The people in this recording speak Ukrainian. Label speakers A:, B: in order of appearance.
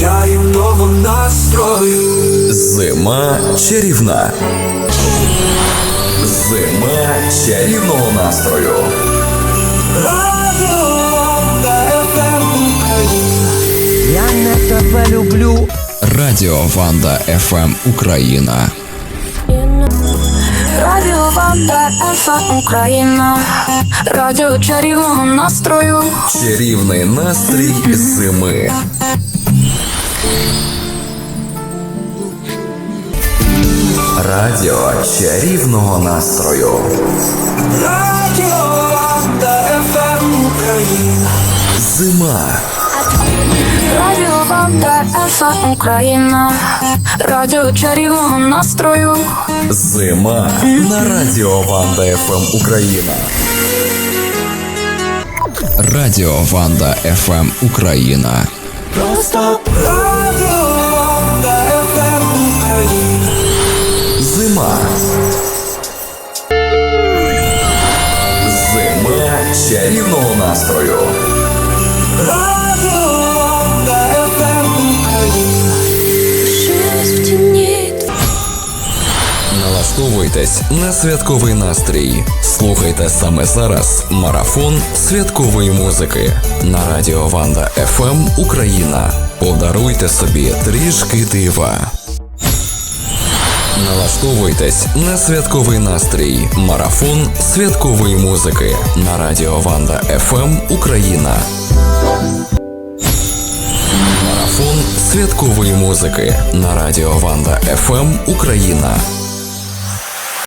A: чаємного настрою. Зима чарівна. Зима чарівного настрою.
B: Я не тебе люблю.
A: Радіо Ванда ФМ Україна.
C: Радіо Ванда ФМ Україна. Радіо чарівного настрою.
A: Чарівний настрій зими. Радіо чарівного настрою.
D: Радіо Ванда ФМ Україна.
A: Зима.
C: Радіо Ванда ФМ Україна, радіо чарівного настрою.
A: Зима на Радіо Ванда ФМ Україна. Радіо Ванда ФМ Україна.
D: Просто
A: чарівного настрою. Налаштовуйтесь на святковий настрій. Слухайте саме зараз марафон святкової музики на Радіо Ванда ФМ Україна. Подаруйте собі трішки дива. Налаштовуйтесь на святковий настрій. Марафон святкової музики на Радіо Ванда ФМ Україна. Марафон святкової музики на Радіо Ванда ФМ Україна.